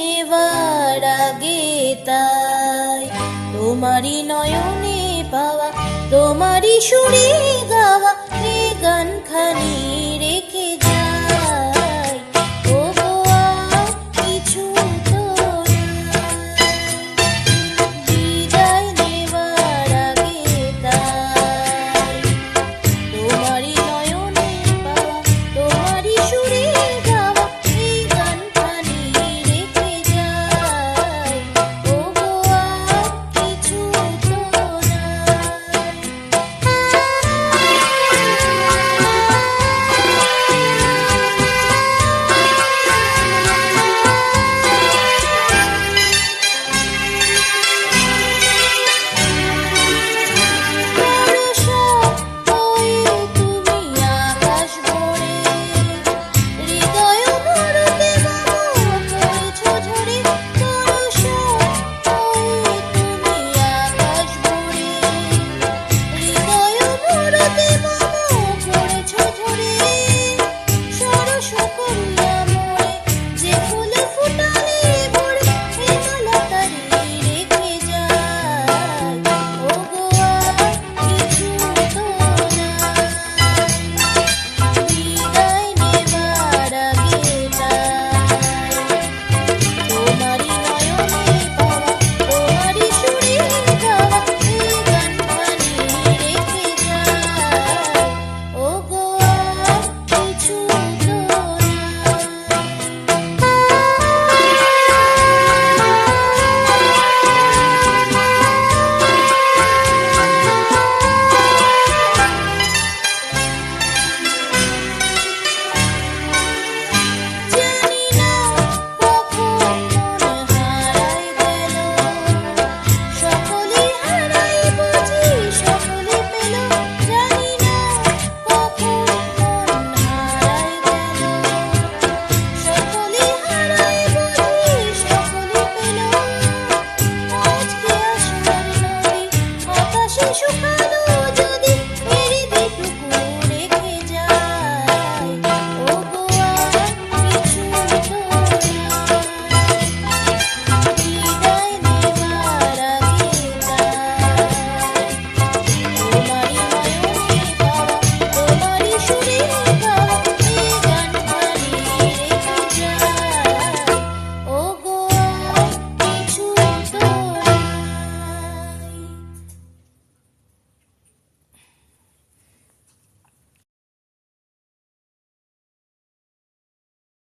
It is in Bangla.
নেওয়ার আগে তাই তোমারই নয়নে পাওয়া তোমারই সুরে গাওয়া রে গানখানি।